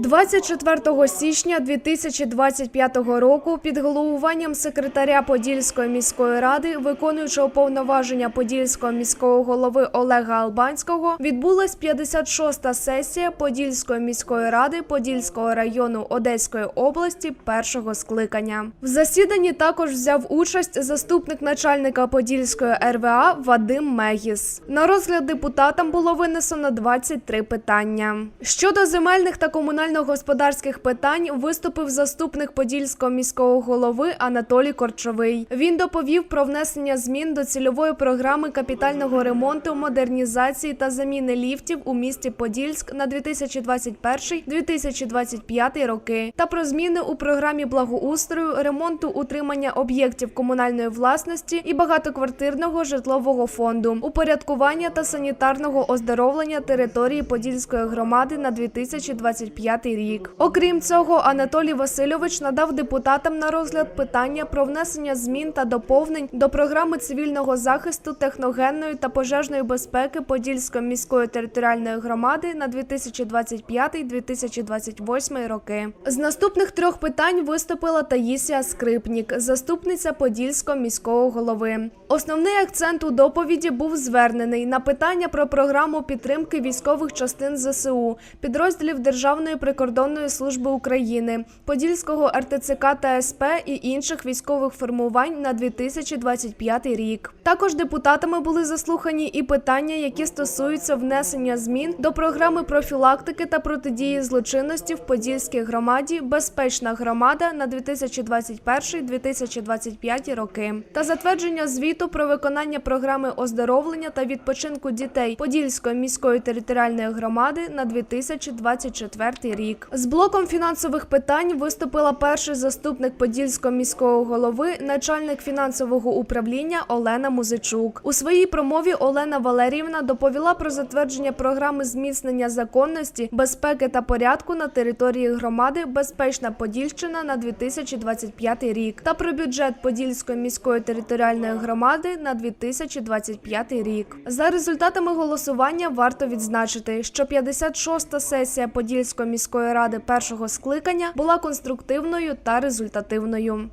24 січня 2025 року під головуванням секретаря Подільської міської ради, виконуючого повноваження Подільського міського голови Олега Албанського, відбулась 56-та сесія Подільської міської ради Подільського району Одеської області першого скликання. В засіданні також взяв участь заступник начальника Подільської РВА Вадим Мегіс. На розгляд депутатам було винесено 23 питання. Щодо земельних та комунально-господарських питань виступив заступник Подільського міського голови Анатолій Корчовий. Він доповів про внесення змін до цільової програми капітального ремонту, модернізації та заміни ліфтів у місті Подільськ на 2021-2025 роки та про зміни у програмі благоустрою, ремонту утримання об'єктів комунальної власності і багатоквартирного житлового фонду, упорядкування та санітарного оздоровлення території Подільської громади на 2025 рік. Окрім цього, Анатолій Васильович надав депутатам на розгляд питання про внесення змін та доповнень до програми цивільного захисту техногенної та пожежної безпеки Подільської міської територіальної громади на 2025-2028 роки. З наступних трьох питань виступила Таїсія Скрипнік, заступниця Подільського міського голови. Основний акцент у доповіді був звернений на питання про програму підтримки військових частин ЗСУ, підрозділів Державної прикордонної служби України, Подільського РТЦК та СП і інших військових формувань на 2025 рік. Також депутатами були заслухані і питання, які стосуються внесення змін до програми профілактики та протидії злочинності в Подільській громаді Безпечна громада на 2021-2025 роки та затвердження звіту про виконання програми оздоровлення та відпочинку дітей Подільської міської територіальної громади на 2024 рік. З блоком фінансових питань виступила перший заступник Подільського міського голови, начальник фінансового управління Олена Музичук. У своїй промові Олена Валеріївна доповіла про затвердження програми зміцнення законності, безпеки та порядку на території громади Безпечна Подільщина на 2025 рік та про бюджет Подільської міської територіальної громади на 2025 рік. За результатами голосування варто відзначити, що 56-та сесія Подільської міської ради першого скликання була конструктивною та результативною.